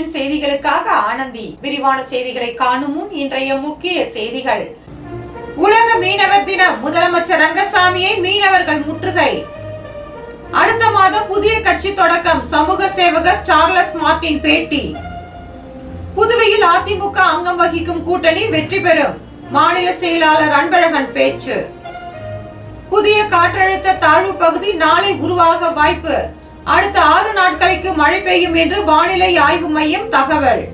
Vision செய்திகளுக்காக ஆனந்தி. விரிவான செய்திகளை காணும் முன் இன்றைய முக்கிய செய்திகள். உலக மீனவர் தினம் முதலமைச்சர் ரங்கசாமியை மீனவர்கள் முற்றுகை. அடுத்த மாதம் புதிய கட்சி தொடக்கம். சமூக சேவகர் சார்லஸ் மார்டின் பேட்டி. புதுவையில் அதிமுக அங்கம் வகிக்கும் கூட்டணி வெற்றி பெறும். மாநில செயலாளர் அன்பழகன் பேச்சு. புதிய காற்றழுத்த தாழ்வு பகுதி நாளை உருவாக வாய்ப்பு. அடுத்த ஆறு நாட்களுக்கு மழை பெய்யும் என்று வானிலை ஆய்வு மையம் தகவல்.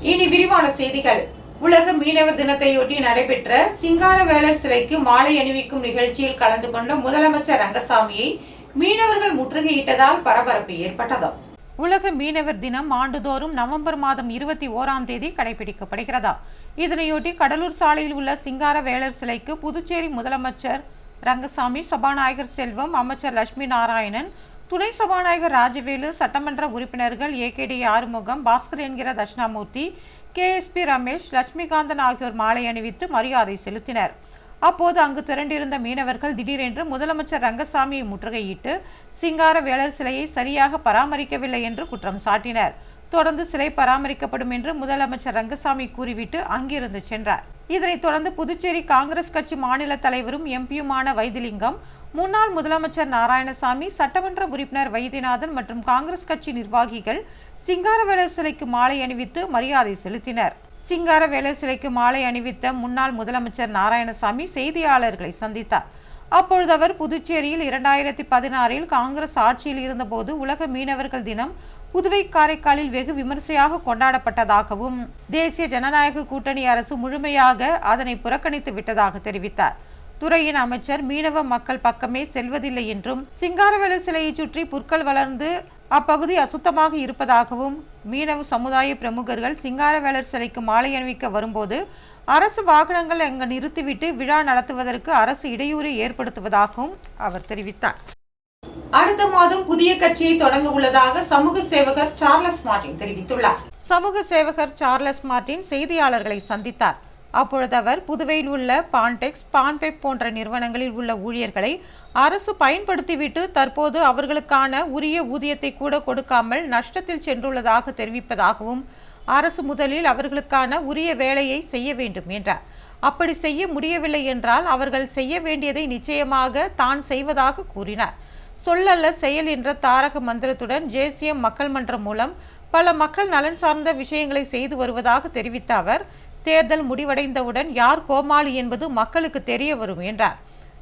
இனி விரிவான செய்திகள். உலக மீனவர் தினத்தையொட்டி நடைபெற்ற சிங்காரவேலர் சிலைக்கு மாலை அணிவிக்கும் நிகழ்ச்சியில் கலந்து கொண்ட முதலமைச்சர் ரங்கசாமியை மீனவர்கள் முற்றுகையிட்டதால் பரபரப்பு ஏற்பட்டது. உலக மீனவர் தினம் ஆண்டுதோறும் நவம்பர் மாதம் இருபத்தி ஓராம் தேதி கடைபிடிக்கப்படுகிறதா. இதனையொட்டி கடலூர் சாலையில் உள்ள சிங்கார வேளர் சிலைக்கு புதுச்சேரி முதலமைச்சர் ரங்கசாமி சபாநாயகர் செல்வம் அமைச்சர் லட்சுமி நாராயணன் துணை சபாநாயகர் ராஜவேலு சட்டமன்ற உறுப்பினர்கள் ஏகேடி ஆறுமுகம் பாஸ்கர் என்கிற தட்சிணாமூர்த்தி கேஎஸ்பி ரமேஷ் லட்சுமிகாந்தன் ஆகியோர் மாலை அணிவித்து மரியாதை செலுத்தினர். அப்போது அங்கு திரண்டிருந்த மீனவர்கள் திடீரென்று முதலமைச்சர் ரங்கசாமியை முற்றுகையிட்டு சிங்கார வேளர் சிலையை சரியாக பராமரிக்கவில்லை என்று குற்றம் சாட்டினர். தொடர்ந்து சிலை பராமரிக்கப்படும் என்று முதலமைச்சர் ரங்கசாமி கூறிவிட்டு அங்கிருந்து சென்றார். இதனைத் தொடர்ந்து புதுச்சேரி காங்கிரஸ் கட்சி மாநில தலைவரும் எம்பியுமான வைத்திலிங்கம் முன்னாள் முதலமைச்சர் நாராயணசாமி சட்டமன்ற உறுப்பினர் வைத்தியநாதன் மற்றும் காங்கிரஸ் கட்சி நிர்வாகிகள் சிங்காரவேலர் சிலைக்கு மாலை அணிவித்து மரியாதை செலுத்தினர். சிங்காரவேலர் சிலைக்கு மாலை அணிவித்த முன்னாள் முதலமைச்சர் நாராயணசாமி செய்தியாளர்களை சந்தித்தார். அப்பொழுது அவர் புதுச்சேரியில் இரண்டாயிரத்தி பதினாறில் காங்கிரஸ் ஆட்சியில் இருந்தபோது உலக மீனவர்கள் தினம் புதுவை காரைக்காலில் வெகு விமர்சையாக கொண்டாடப்பட்டதாகவும் தேசிய ஜனநாயக கூட்டணி அரசு முழுமையாக அதனை புறக்கணித்து விட்டதாக தெரிவித்தார். துறையின் அமைச்சர் மீனவ மக்கள் பக்கமே செல்வதில்லை என்றும் சிங்காரவேலர் சிலையை சுற்றி புற்கள் வளர்ந்து அப்பகுதி அசுத்தமாக இருப்பதாகவும் மீனவ சமுதாய பிரமுகர்கள் சிங்காரவேலர் சிலைக்கு மாலை அணிவிக்க வரும்போது அரசு வாகனங்கள் அங்கு நிறுத்திவிட்டு விழா நடத்துவதற்கு அரசு இடையூறு ஏற்படுத்துவதாகவும் அவர் தெரிவித்தார். அடுத்த மாதம் புதிய கட்சியை தொடங்க உள்ளதாக சமூக சேவகர் சார்லஸ் மார்டின் தெரிவித்துள்ளார். சமூக சேவகர் சார்லஸ் மார்டின் செய்தியாளர்களை சந்தித்தார். அப்பொழுது அவர் புதுவையில் உள்ள பான்டெக்ஸ் பான்பெப் போன்ற நிறுவனங்களில் உள்ள ஊழியர்களை அரசு பயன்படுத்திவிட்டு தற்போது அவர்களுக்கான உரிய ஊதியத்தை கூட கொடுக்காமல் நஷ்டத்தில் சென்றுள்ளதாக தெரிவிப்பதாகவும் அரசு முதலில் அவர்களுக்கான உரிய வேலையை செய்ய வேண்டும் என்றார். அப்படி செய்ய முடியவில்லை என்றால் அவர்கள் செய்ய வேண்டியதை நிச்சயமாக தான் செய்வதாக கூறினார். சொல்லல்ல செயல் என்ற தாரக மந்திரத்துடன் ஜேசியம் மக்கள் மன்றம் மூலம் பல மக்கள் நலன் சார்ந்த விஷயங்களை செய்து வருவதாக தெரிவித்த அவர் தேர்தல் முடிவடைந்தவுடன் யார் கோமாளி என்பது மக்களுக்கு தெரிய வரும் என்றார்.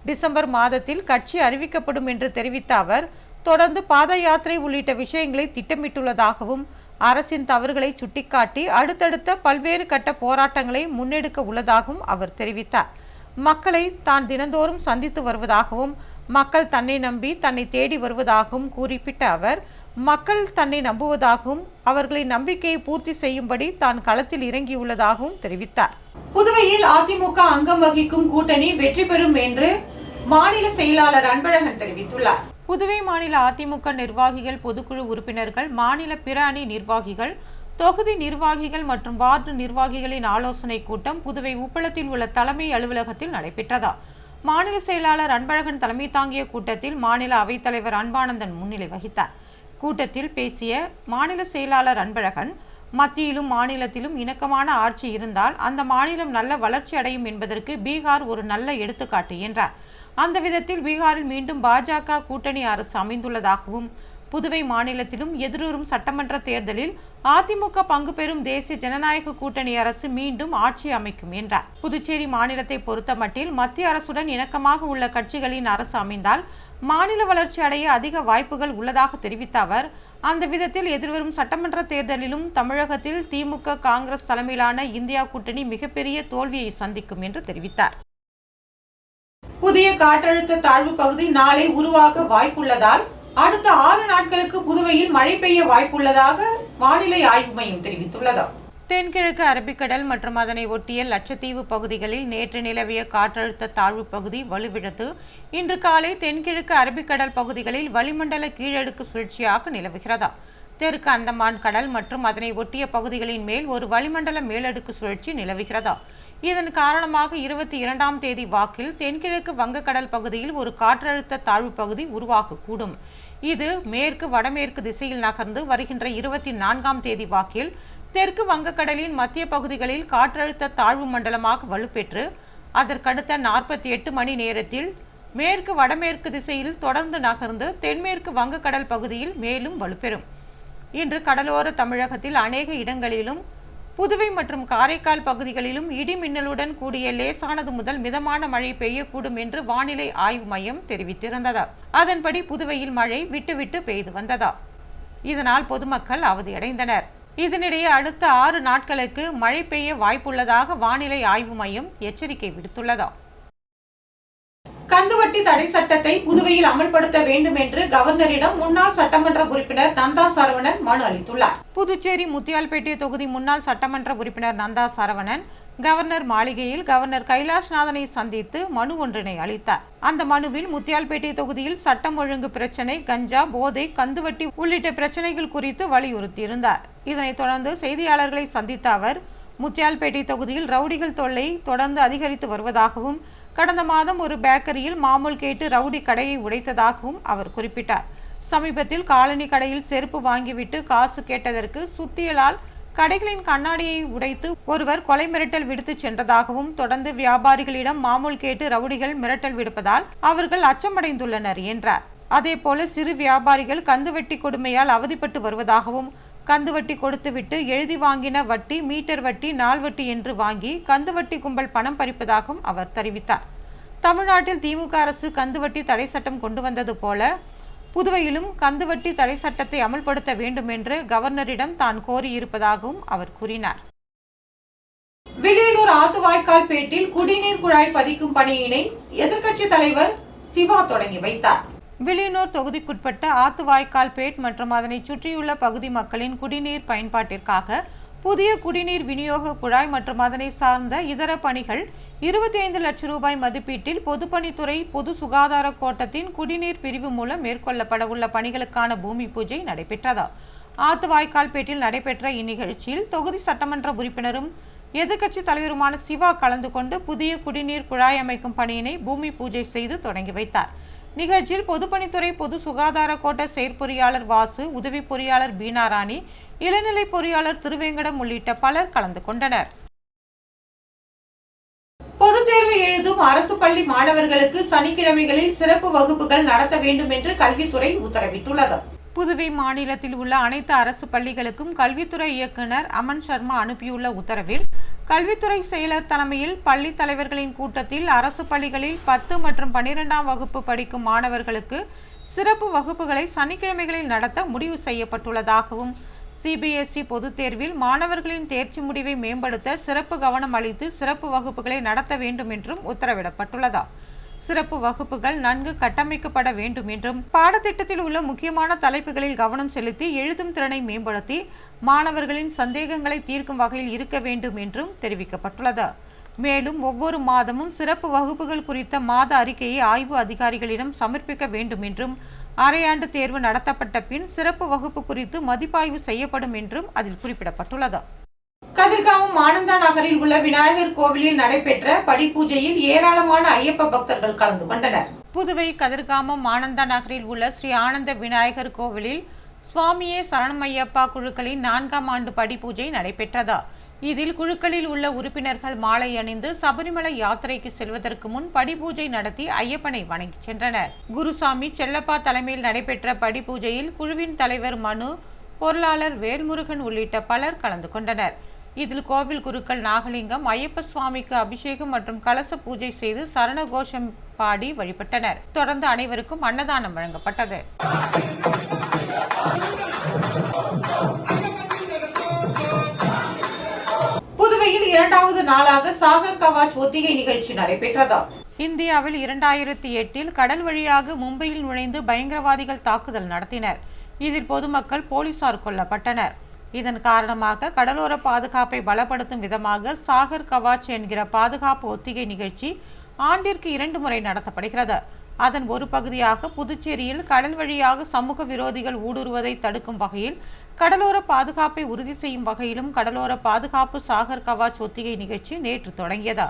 டிசம்பர் மாதத்தில் கட்சி அறிவிக்கப்படும் என்று தெரிவித்த அவர் தொடர்ந்து பாத யாத்திரை உள்ளிட்ட விஷயங்களை திட்டமிட்டுள்ளதாகவும் அரசின் தவறுகளை சுட்டிக்காட்டி அடுத்தடுத்த பல்வேறு கட்ட போராட்டங்களை முன்னெடுக்க உள்ளதாகவும் அவர் தெரிவித்தார். மக்களை தான் தினந்தோறும் சந்தித்து வருவதாகவும் மக்கள் தன்னை நம்பி தன்னை தேடி வருவதாகவும் குறிப்பிட்ட அவர் மக்கள் தன்னை நம்புவதாகவும் அவர்களின் நம்பிக்கையை பூர்த்தி செய்யும்படி தான் களத்தில் இறங்கியுள்ளதாகவும் தெரிவித்தார். புதுவையில் அதிமுக அங்கம் வகிக்கும் கூட்டணி வெற்றி பெறும் என்று மாநில செயலாளர் அன்பழகன் தெரிவித்துள்ளார். புதுவை மாநில அதிமுக நிர்வாகிகள் பொதுக்குழு உறுப்பினர்கள் மாநில பிற அணி நிர்வாகிகள் தொகுதி நிர்வாகிகள் மற்றும் வார்டு நிர்வாகிகளின் ஆலோசனை கூட்டம் புதுவை உப்பளத்தில் உள்ள தலைமை அலுவலகத்தில் நடைபெற்றதா? மாநில செயலாளர் அன்பழகன் தலைமை தாங்கிய கூட்டத்தில் மாநில அவைத்தலைவர் அன்பானந்தன் முன்னிலை வகித்தார். கூட்டத்தில் பேசிய மாநில செயலாளர் அன்பழகன் மத்தியிலும் மாநிலத்திலும் இணக்கமான ஆட்சி இருந்தால் அந்த மாநிலம் நல்ல வளர்ச்சி அடையும் என்பதற்கு பீகார் ஒரு நல்ல எடுத்துக்காட்டு என்றார். அந்த விதத்தில் பீகாரில் மீண்டும் பாஜக கூட்டணி அரசு அமைந்துள்ளதாகவும் புதுவை மாநிலத்திலும் எதிர்வரும் சட்டமன்ற தேர்தலில் அதிமுக பங்கு பெறும் தேசிய ஜனநாயக கூட்டணி அரசு மீண்டும் ஆட்சி அமைக்கும் என்றார். புதுச்சேரி மாநிலத்தை பொறுத்தமட்டில் மத்திய அரசுடன் இணக்கமாக உள்ள கட்சிகளின் அரசு அமைந்தால் மாநில வளர்ச்சி அடைய அதிக வாய்ப்புகள் உள்ளதாக தெரிவித்த அவர் அந்த விதத்தில் எதிர்வரும் சட்டமன்ற தேர்தலிலும் தமிழகத்தில் திமுக காங்கிரஸ் தலைமையிலான இந்தியா கூட்டணி மிகப்பெரிய தோல்வியை சந்திக்கும் என்று தெரிவித்தார். புதிய காற்றழுத்த தாழ்வு பகுதி நாளை உருவாக வாய்ப்புள்ளதால் அடுத்த ஆறு நாட்களுக்கு புதுவையில் மழை பெய்ய வாய்ப்புள்ளதாக வானிலை ஆய்வு மையம் தெரிவித்துள்ளது. தென்கிழக்கு அரபிக்கடல் மற்றும் அதனை ஒட்டிய லட்சத்தீவு பகுதிகளில் நேற்று நிலவிய காற்றழுத்த தாழ்வு பகுதி வலுவிழந்து இன்று காலை தென்கிழக்கு அரபிக்கடல் பகுதிகளில் வளிமண்டல கீழடுக்கு சுழற்சியாக நிலவுகிறதா? தெற்கு அந்தமான் கடல் மற்றும் அதனை ஒட்டிய பகுதிகளின் மேல் ஒரு வளிமண்டல மேலடுக்கு சுழற்சி நிலவுகிறதா? இதன் காரணமாக இருபத்தி இரண்டாம் தேதி வாக்கில் தென்கிழக்கு வங்கக்கடல் பகுதியில் ஒரு காற்றழுத்த தாழ்வு பகுதி உருவாகக்கூடும். கூடும் இது மேற்கு வடமேற்கு திசையில் நகர்ந்து வருகின்ற இருபத்தி நான்காம் தேதி வாக்கில் தெற்கு வங்கக்கடலின் மத்திய பகுதிகளில் காற்றழுத்த தாழ்வு மண்டலமாக வலுப்பெற்று அதற்கடுத்த நாற்பத்தி எட்டு மணி நேரத்தில் மேற்கு வடமேற்கு திசையில் தொடர்ந்து நகர்ந்து தென்மேற்கு வங்கக்கடல் பகுதியில் மேலும் வலுப்பெறும். இன்று கடலோர தமிழகத்தில் அநேக இடங்களிலும் புதுவை மற்றும் காரைக்கால் பகுதிகளிலும் இடி மின்னலுடன் கூடிய லேசானது முதல் மிதமான மழை பெய்யக்கூடும் என்று வானிலை ஆய்வு மையம் தெரிவித்திருந்தது. அதன்படி புதுவையில் மழை விட்டுவிட்டு பெய்து வந்ததா. இதனால் பொதுமக்கள் அவதியடைந்தனர். இதனிடையே அடுத்த ஆறு நாட்களுக்கு மழை பெய்ய வாய்ப்புள்ளதாக வானிலை ஆய்வு மையம் எச்சரிக்கை விடுத்துள்ளதா. கந்துவட்டி தடை சட்டத்தை புதுவையில் அமல்படுத்த வேண்டும் என்று கவர்னரிடம் முன்னாள் சட்டமன்ற உறுப்பினர் நந்தா சரவணன் மனு அளித்துள்ளார். புதுச்சேரி முத்தியால்பேட்டை தொகுதி முன்னாள் சட்டமன்ற உறுப்பினர் நந்தா சரவணன் கவர்னர் மாளிகையில் கவர்னர் கைலாஷ்நாதனை சந்தித்து மனு ஒன்றினை அளித்தார். அந்த மனுவில் முத்தியால்பேட்டை தொகுதியில் சட்டம் ஒழுங்கு பிரச்சனை கஞ்சா போதை கந்துவட்டி உள்ளிட்ட பிரச்சனைகள் குறித்து வலியுறுத்தியிருந்தார். இதனைத் தொடர்ந்து செய்தியாளர்களை சந்தித்த அவர் முத்தியால்பேட்டை தொகுதியில் ரவுடிகள் தொல்லை தொடர்ந்து அதிகரித்து வருவதாகவும் கடந்த மாதம் ஒரு பேக்கரியில் மாமூல் கேட்டு ரவுடி கடையை உடைத்ததாகவும் அவர் குறிப்பிட்டார். சமீபத்தில் காலனி கடையில் செருப்பு வாங்கிவிட்டு காசு கேட்டதற்கு சுத்தியலால் கடைகளின் கண்ணாடியை உடைத்து ஒருவர் கொலை மிரட்டல் விடுத்து சென்றதாகவும் தொடர்ந்து வியாபாரிகளிடம் மாமூல் கேட்டு ரவுடிகள் மிரட்டல் விடுப்பதால் அவர்கள் அச்சமடைந்துள்ளனர் என்றார். அதேபோல சிறு வியாபாரிகள் கந்துவட்டி கொடுமையால் அவதிப்பட்டு வருவதாகவும் கந்து வட்டி கொடுத்துவிட்டு எழுதி வாங்கின வட்டி மீட்டர் வட்டி நாள் வட்டி என்று வாங்கி கந்து வட்டி கும்பல் பணம் பறிப்பதாகவும் அவர் தெரிவித்தார். தமிழ்நாட்டில் திமுக அரசு கந்து வட்டி தடை சட்டம் கொண்டு வந்தது போல புதுவையிலும் கந்து வட்டி தடை சட்டத்தை அமல்படுத்த வேண்டும் என்று கவர்னரிடம் தான் கோரியிருப்பதாகவும் அவர் கூறினார். வில்லியனூர் ஆத்துவாய்க்கால் பேட்டில் குடிநீர் குழாய் பதிக்கும் பணியினை எதிர்க்கட்சி தலைவர் சிவா தொடங்கி வைத்தார். வில்லியனூர் தொகுதிக்குட்பட்ட ஆத்துவாய்க்கால் பேட் மற்றும் அதனை சுற்றியுள்ள பகுதி மக்களின் குடிநீர் பயன்பாட்டிற்காக புதிய குடிநீர் விநியோக குழாய் மற்றும் அதனை சார்ந்த இதர பணிகள் இருபத்தி ஐந்து லட்சம் ரூபாய் மதிப்பீட்டில் பொதுப்பணித்துறை பொது சுகாதார கோட்டத்தின் குடிநீர் பிரிவு மூலம் மேற்கொள்ளப்பட உள்ள பணிகளுக்கான பூமி பூஜை நடைபெற்றது. ஆத்துவாய்க்கால்பேட்டில் நடைபெற்ற இந்நிகழ்ச்சியில் தொகுதி சட்டமன்ற உறுப்பினரும் எதிர்க்கட்சி தலைவருமான சிவா கலந்து கொண்டு புதிய குடிநீர் குழாய் அமைக்கும் பணியினை பூமி பூஜை செய்து தொடங்கி வைத்தார். நிகழ்ச்சியில் பொதுப்பணித்துறை பொது சுகாதார கோட்ட செயற்பொறியாளர் வாசு உதவி பொறியாளர் பீனாராணி இளநிலை பொறியாளர் திருவேங்கடம் உள்ளிட்ட பலர் கலந்து கொண்டனர். பொதுத் தேர்வு எழுதும் அரசு பள்ளி மாணவர்களுக்கு சனிக்கிழமைகளில் சிறப்பு வகுப்புகள் நடத்த வேண்டும் என்று கல்வித்துறை உத்தரவிட்டுள்ளது. புதுவை மாநிலத்தில் உள்ள அனைத்து அரசு பள்ளிகளுக்கும் கல்வித்துறை இயக்குனர் அமன் சர்மா அனுப்பியுள்ள உத்தரவில் கல்வித்துறை செயலர் தலைமையில் பள்ளி தலைவர்களின் கூட்டத்தில் அரசு பள்ளிகளில் பத்து மற்றும் பனிரெண்டாம் வகுப்பு படிக்கும் மாணவர்களுக்கு சிறப்பு வகுப்புகளை சனிக்கிழமைகளில் நடத்த முடிவு செய்யப்பட்டுள்ளதாகவும் சிபிஎஸ்இ பொதுத் தேர்வில் மாணவர்களின் தேர்ச்சி முடிவை மேம்படுத்த சிறப்பு கவனம் அளித்து சிறப்பு வகுப்புகளை நடத்த வேண்டும் என்றும் உத்தரவிடப்பட்டுள்ளதா சிறப்பு வகுப்புகள் நன்கு கட்டமைக்கப்பட வேண்டும் என்றும் பாடத்திட்டத்தில் உள்ள முக்கியமான தலைப்புகளில் கவனம் செலுத்தி எழுதும் திறனை மேம்படுத்தி மாணவர்களின் சந்தேகங்களை தீர்க்கும் வகையில் இருக்க வேண்டும் என்றும் தெரிவிக்கப்பட்டுள்ளது. மேலும் ஒவ்வொரு மாதமும் சிறப்பு வகுப்புகள் குறித்த மாத அறிக்கையை ஆய்வு அதிகாரிகளிடம் சமர்ப்பிக்க வேண்டும் என்றும் அரையாண்டு தேர்வு நடத்தப்பட்ட பின் சிறப்பு வகுப்பு குறித்து மதிப்பாய்வு செய்யப்படும் என்றும் அதில் குறிப்பிடப்பட்டுள்ளது. கதிர்காமம் ஆனந்தா நகரில் உள்ள விநாயகர் கோவிலில் நடைபெற்ற படிப்பூஜையில் ஏராளமான ஐயப்ப பக்தர்கள் கலந்து கொண்டனர். புதுவை கதிர்காமம் ஆனந்தா நகரில் உள்ள ஸ்ரீ ஆனந்த விநாயகர் கோவிலில் சுவாமியே சரணமையப்பா குழுக்களின் நான்காம் ஆண்டு படிப்பூஜை நடைபெற்றதா. இதில் குழுக்களில் உள்ள உறுப்பினர்கள் மாலை அணிந்து சபரிமலை யாத்திரைக்கு செல்வதற்கு முன் படிபூஜை நடத்தி ஐயப்பனை வணங்கி சென்றனர். குருசாமி செல்லப்பா தலைமையில் நடைபெற்ற படிபூஜையில் குழுவின் தலைவர் மனு பொருளாளர் வேல்முருகன் உள்ளிட்ட பலர் கலந்து கொண்டனர். இதில் கோவில் குருக்கள் நாகலிங்கம் ஐயப்ப சுவாமிக்கு அபிஷேகம் மற்றும் கலச பூஜை செய்து சரண கோஷம் பாடி வழிபட்டனர். தொடர்ந்து அனைவருக்கும் அன்னதானம் வழங்கப்பட்டது. புதுவையில் இரண்டாவது நாளாக சாகர் கவாச் ஒத்திகை நிகழ்ச்சி நடைபெற்றது. இந்தியாவில் இரண்டாயிரத்தி எட்டில் கடல் வழியாக மும்பையில் நுழைந்து பயங்கரவாதிகள் தாக்குதல் நடத்தினர். இதில் பொதுமக்கள் போலீசார் கொல்லப்பட்டனர். இதன் காரணமாக கடலோர பாதுகாப்பை பலப்படுத்தும் விதமாக சாகர் கவாச் என்கிற பாதுகாப்பு ஒத்திகை நிகழ்ச்சி ஆண்டிற்கு இரண்டு முறை நடத்தப்படுகிறது. அதன் ஒரு பகுதியாக புதுச்சேரியில் கடல் வழியாக சமூக விரோதிகள் ஊடுருவதை தடுக்கும் வகையில் கடலோர பாதுகாப்பை உறுதி செய்யும் வகையிலும் கடலோர பாதுகாப்பு சாகர் கவாச் ஒத்திகை நிகழ்ச்சி நேற்று தொடங்கியது.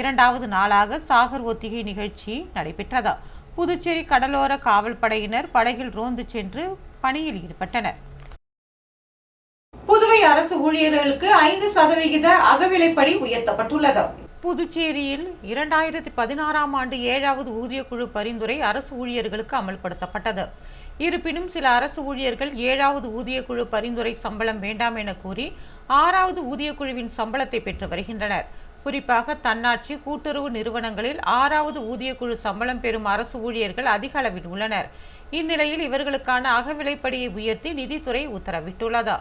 இரண்டாவது நாளாக சாகர் ஒத்திகை நிகழ்ச்சி நடைபெற்றது. புதுச்சேரி கடலோர காவல் படையினர் படகில் ரோந்து சென்று பணியில் ஈடுபட்டனர். புதுவை அரசு ஊழியர்களுக்கு ஐந்து சதவிகித அகவிலைப்படி உயர்த்தப்பட்டுள்ளது. புதுச்சேரியில் இரண்டாயிரத்தி பதினாறாம் ஆண்டு ஏழாவது ஊதியக்குழு பரிந்துரை அரசு ஊழியர்களுக்கு அமல்படுத்தப்பட்டது. இருப்பினும் சில அரசு ஊழியர்கள் ஏழாவது ஊதியக்குழு பரிந்துரை சம்பளம் வேண்டாம் என கூறி ஆறாவது ஊதியக்குழுவின் சம்பளத்தை பெற்று வருகின்றனர். குறிப்பாக தன்னாட்சி கூட்டுறவு நிறுவனங்களில் ஆறாவது ஊதியக்குழு சம்பளம் பெறும் அரசு ஊழியர்கள் அதிக அளவில் உள்ளனர். இந்நிலையில் இவர்களுக்கான அகவிலைப்படியை உயர்த்தி நிதித்துறை உத்தரவிட்டுள்ளது.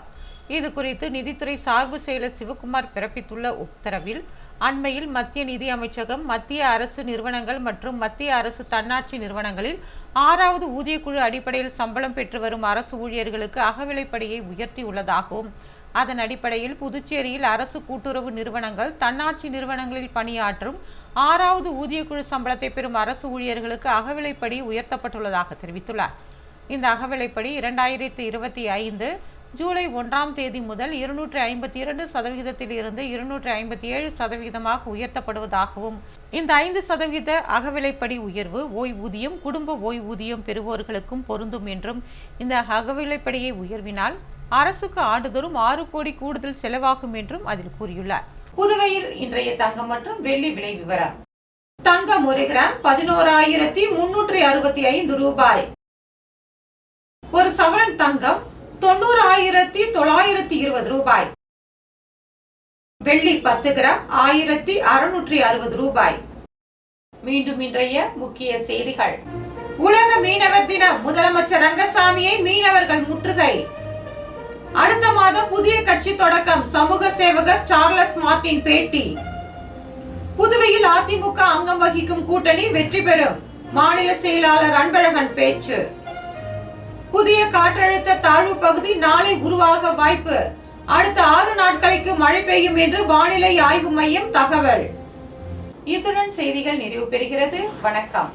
இது குறித்து நிதித்துறை சார்பு செயலர் சிவகுமார் பிறப்பித்துள்ள உத்தரவில் அண்மையில் மத்திய நிதி அமைச்சகம் மத்திய அரசு நிறுவனங்கள் மற்றும் மத்திய அரசு தன்னாட்சி நிறுவனங்களில் ஆறாவது ஊதியக்குழு அடிப்படையில் சம்பளம் பெற்று வரும் அரசு ஊழியர்களுக்கு அகவிலைப்படியை உயர்த்தியுள்ளதாகவும் அதன் அடிப்படையில் புதுச்சேரியில் அரசு கூட்டுறவு நிறுவனங்கள் தன்னாட்சி நிறுவனங்களில் பணியாற்றும் ஆறாவது ஊதியக்குழு சம்பளத்தை பெறும் அரசு ஊழியர்களுக்கு அகவிலைப்படி உயர்த்தப்பட்டுள்ளதாக தெரிவித்துள்ளார். இந்த அகவிலைப்படி இரண்டாயிரத்தி இருபத்தி ஐந்து ஜூலை ஒன்றாம் தேதி முதல் இருநூற்றி ஐம்பத்தி இரண்டு சதவிகிதத்தில் இருந்து இருநூற்றி ஐம்பத்தி ஏழு சதவிகிதமாக உயர்த்தப்படுவதாகவும் இந்த ஐந்து சதவிகித அகவிலைப்படி உயர்வு ஓய்வூதியம் குடும்ப ஓய்வூதியம் பெறுவோர்களுக்கும் பொருந்தும் என்றும் இந்த அகவிலைப்படியை உயர்வினால் அரசுக்கு ஆண்டுதோறும் ஆறு கோடி கூடுதல் செலவாகும் என்றும் அதில் கூறியுள்ளார். புதுவையில் இன்றைய தங்கம் மற்றும் வெள்ளி விலை விவரம். தங்கம் ஒரு கிராம் பதினோராயிரத்தி முன்னூற்றி அறுபத்தி ஐந்து ரூபாய். ஒரு சவரன் தங்கம் தொண்ணூறாயிரத்தி தொள்ளாயிரத்தி இருபது ரூபாய். வெள்ளி பத்து கிராம் ஆயிரத்தி அறுநூற்றி அறுபது ரூபாய். மீண்டும் இன்றைய முக்கிய செய்திகள். உலக மீனவர் தினம் முதலமைச்சர் ரங்கசாமியை மீனவர்கள் முற்றுகை. அடுத்த மாதம் புதிய கட்சி தொடக்கம் சமூக சேவகர் சார்லஸ் மார்டின் பேட்டி. புதுவையில் அதிமுக அங்கம் வகிக்கும் கூட்டணி வெற்றி பெறும். மாநில செயலாளர் அன்பழகன் பேச்சு. புதிய காற்றழுத்த தாழ்வு பகுதி நாளை உருவாக வாய்ப்பு. அடுத்த ஆறு நாட்களுக்கு மழை பெய்யும் என்று வானிலை ஆய்வு மையம் தகவல். இத்துடன் செய்திகள் நிறைவு பெறுகிறது. வணக்கம்.